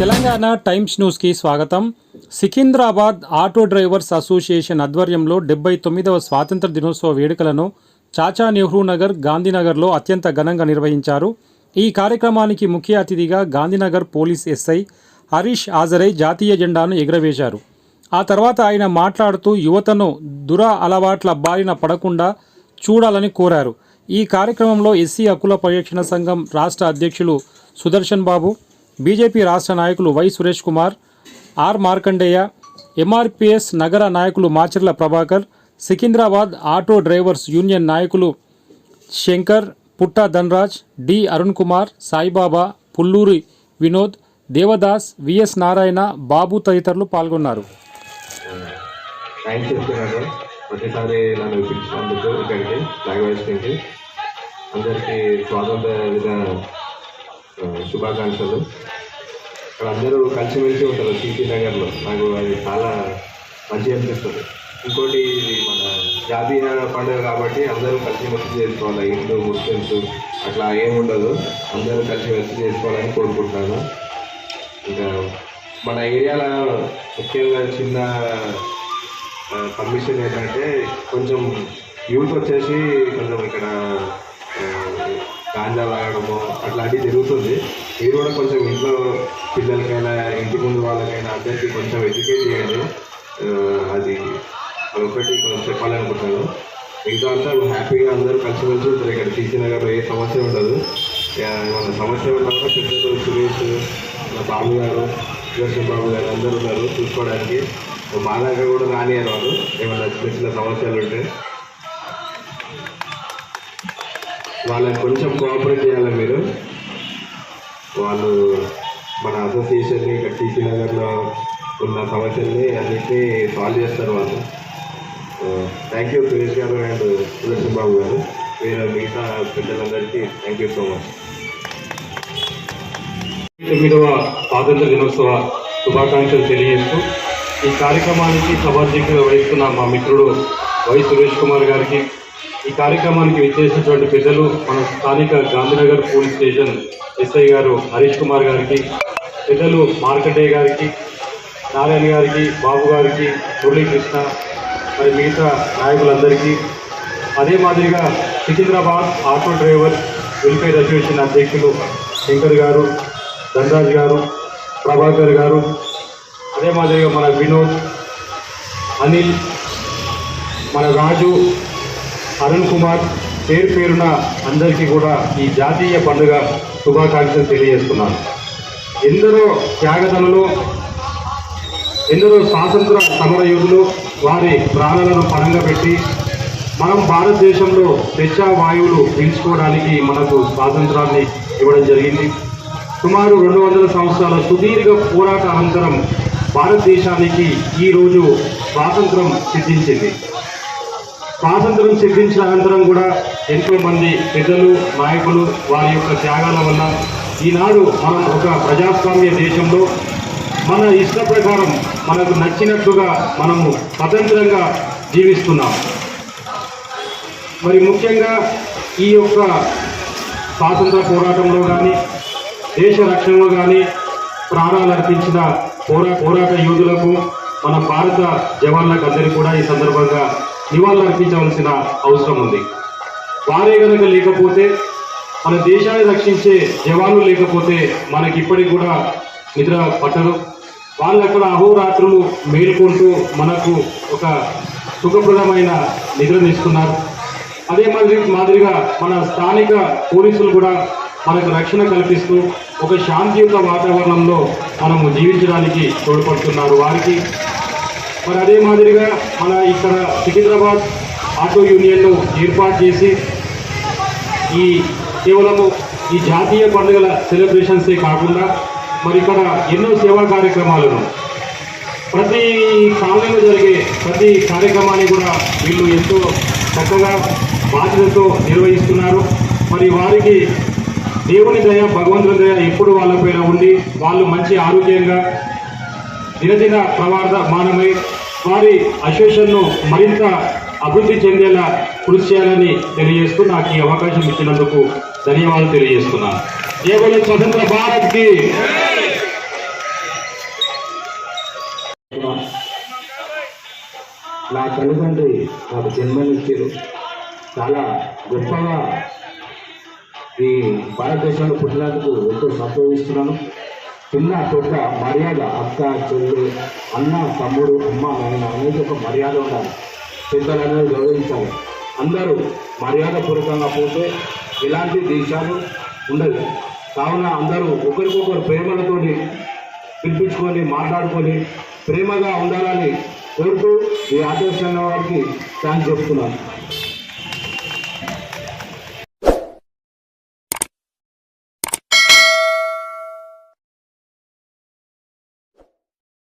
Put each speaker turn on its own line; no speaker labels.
Telangana times న్యూస్కి స్వాగతం. Secunderabad auto drivers association ఆధ్వర్యంలో డెబ్బై తొమ్మిదవ స్వాతంత్ర దినోత్సవ వేడుకలను చాచా నెహ్రూ నగర్ గాంధీనగర్లో అత్యంత ఘనంగా నిర్వహించారు. ఈ కార్యక్రమానికి ముఖ్య అతిథిగా గాంధీనగర్ పోలీస్ ఎస్ఐ హరీష్ హాజరై జాతీయ జెండాను ఎగురవేశారు. ఆ తర్వాత ఆయన మాట్లాడుతూ యువతను దుర అలవాట్ల బారిన పడకుండా చూడాలని కోరారు. ఈ కార్యక్రమంలో ఎస్సీ హక్కుల పరిరక్షణ సంఘం రాష్ట్ర అధ్యక్షులు సుదర్శన్ బాబు బీజేపీ రాష్ట్ర నాయకులు వై సురేష్ కుమార్ ఆర్ మార్కండేయ ఎంఆర్పిఎస్ నగర నాయకులు Macharla Prabhakar Secunderabad auto drivers union నాయకులు శంకర్ పుట్ట ధనరాజ్ డి అరుణ్ కుమార్ సాయిబాబా పుల్లూరి వినోద్ దేవదాస్ విఎస్ నారాయణ బాబు తదితరులు పాల్గొన్నారు.
ప్రతిసారి నన్ను పిలిచినందుకు ఇక్కడికి అందరికీ స్వాతంత్ర శుభాకాంక్షలు. ఇక్కడ అందరూ కలిసిమెలిసి ఉంటారు సిటీ నగర్లో. నాకు అది చాలా మంచి అనిపిస్తుంది. ఇంకోటి మన జాతీయ పండుగ కాబట్టి అందరూ కలిసిమెలిసి చేసుకోవాలి. హిందూ ముస్లిమ్స్ అట్లా ఏమి ఉండదు. అందరూ కలిసిమెలిసి చేసుకోవాలని కోరుకుంటున్నాను ఇంకా మన ఏరియాలో ముఖ్యంగా చిన్న పర్మిషన్ ఏంటంటే కొంచెం యూత్ వచ్చేసి కొంచెం ఇక్కడ గాంజా తాగడము అట్లాంటివి జరుగుతుంది. మీరు కూడా కొంచెం ఇంట్లో పిల్లలకైనా ఇంటి ముందు వాళ్ళకైనా అందరికీ కొంచెం ఎడ్యుకేట్ చేయండి. అది ఒకటి కొంచెం చెప్పాలనుకుంటున్నాను. మిగతా అంతా హ్యాపీగా అందరూ కలిసిమెలిసి ఉంటారు. ఇక్కడ టీసీ నగర్లో ఏ సమస్య ఉండదు. ఏమైనా మన సమస్య ఉన్నప్పుడు పెద్దలు సురేష్ మా బాబు గారు సుదర్శన్ బాబు గారు అందరూ ఉన్నారు చూసుకోవడానికి. మా దగ్గర కూడా రానియరు వాళ్ళు. ఏమైనా చిన్న చిన్న సమస్యలు ఉంటే. వాళ్ళని కొంచెం కోఆపరేట్ చేయాలి మీరు? వాళ్ళు మన అసోసియేషన్ని ఇక్కడ టీసీ నగర్లో ఉన్న సమస్యల్ని అన్నింటినీ సాల్వ్ చేస్తారు వాళ్ళు. థ్యాంక్ యూ సురేష్ గారు అండ్ సుదర్శన్ బాబు గారు. మీరు మిగతా పెద్దలందరికీ థ్యాంక్ యూ సో మచ్
తొమ్మిదవ స్వాతంత్ర దినోత్సవ శుభాకాంక్షలు తెలియజేస్తూ ఈ కార్యక్రమానికి సభాధ్యక్షులు వహిస్తున్న మా మిత్రుడు వై సురేష్ కుమార్ గారికి ఈ కార్యక్రమానికి విచ్చేసినటువంటి పెద్దలు మన స్థానిక గాంధీనగర్ పోలీస్ స్టేషన్ ఎస్ఐ గారు హరీష్ కుమార్ గారికి పెద్దలు మార్కండేయ గారికి నారాయణ గారికి బాబు గారికి మురళీకృష్ణ మరి మిగతా నాయకులందరికీ. అదే మాదిరిగా Secunderabad auto driver welfare association అధ్యక్షులు శంకర్ గారు ధనరాజ్ గారు ప్రభాకర్ గారు అదే మాదిరిగా మన వినోద్ అనిల్ మన రాజు అరుణ్ కుమార్ పేరు పేరున అందరికీ కూడా ఈ జాతీయ పండుగ శుభాకాంక్షలు తెలియజేస్తున్నాను. ఎందరో త్యాగదనులు ఎందరో స్వాతంత్ర సమర వారి ప్రాణాలను పణంగా పెట్టి మనం భారతదేశంలో తెచ్చా వాయువులు పీల్చుకోవడానికి మనకు స్వాతంత్రాన్ని ఇవ్వడం జరిగింది. సుమారు రెండు వందల సంవత్సరాల సుదీర్ఘ పోరాట అనంతరం భారతదేశానికి ఈరోజు స్వాతంత్రం సిద్ధించింది. స్వాతంత్రం సిద్ధించిన అనంతరం కూడా ఎంతో మంది పెద్దలు నాయకులు వారి యొక్క త్యాగాల వల్ల ఈనాడు మనం ఒక ప్రజాస్వామ్య దేశంలో మన ఇష్ట ప్రకారం మనకు నచ్చినట్లుగా మనము స్వతంత్రంగా జీవిస్తున్నాం. మరి ముఖ్యంగా ఈ యొక్క స్వాతంత్ర పోరాటంలో కానీ దేశ రక్షణలో కానీ ప్రాణాలు అర్పించిన పోరా పోరాట యోధులకు మన భారత జవాన్లకు అందరికీ కూడా ఈ సందర్భంగా నివాళులు అర్పించవలసిన అవసరం ఉంది. వారే కనుక లేకపోతే మన దేశాన్ని రక్షించే జవాన్లు లేకపోతే మనకి ఇప్పటికి కూడా నిద్ర పట్టదు. వాళ్ళు అక్కడ అహోరాత్రులు మేల్కొంటూ మనకు ఒక సుఖప్రదమైన నిద్రనిస్తున్నారు అదే మాదిరి మాదిరిగా మన స్థానిక పోలీసులు కూడా మనకు రక్షణ కల్పిస్తూ ఒక శాంతియుత వాతావరణంలో మనము జీవించడానికి తోడ్పడుతున్నారు. వారికి మరి అదే మాదిరిగా మన ఇక్కడ సికింద్రాబాద్ ఆటో యూనియన్ను ఏర్పాటు చేసి ఈ కేవలము ఈ జాతీయ పండుగల సెలబ్రేషన్సే కాకుండా మరి ఇక్కడ ఎన్నో సేవా కార్యక్రమాలను ప్రతి కాలనీలో జరిగే ప్రతి కార్యక్రమాన్ని కూడా వీళ్ళు ఎంతో చక్కగా బాధ్యతతో నిర్వహిస్తున్నారు. మరి వారికి దేవుని దయ భగవంతుని దయ ఎప్పుడు వాళ్ళపైన ఉండి వాళ్ళు మంచి ఆరోగ్యంగా దినదిన ప్రవర్ధమానమై వారి అసోసియేషన్ను మరింత అభివృద్ధి చెందేలా కృషి చేయాలని తెలియజేస్తూ నాకు ఈ అవకాశం ఇచ్చినందుకు ధన్యవాదాలు తెలియజేస్తున్నాను. కేవలం స్వతంత్ర భారత్కి
నా తల్లిదండ్రి నాకు జన్మనిచ్చారు. చాలా గొప్పగా ఈ భారతదేశంలో పుట్టినందుకు ఎంతో సంతోషిస్తున్నాను. చిన్న పెద్ద మర్యాద అక్క చెల్లి అన్న తమ్ముడు అమ్మ నాయన అనేది ఒక మర్యాద ఉండాలి. పెద్దలు అనేది గౌరవించాలి అందరూ మర్యాదపూర్వకంగా పోతే ఎలాంటి దేశాలు ఉండదు. కావున అందరూ ఒకరికొకరు ప్రేమలతోటి పిలిపించుకొని మాట్లాడుకొని ప్రేమగా ఉండాలని కోరుతూ ఈ ఆదర్శంగా వారికి థ్యాంక్స్ చెప్తున్నాను.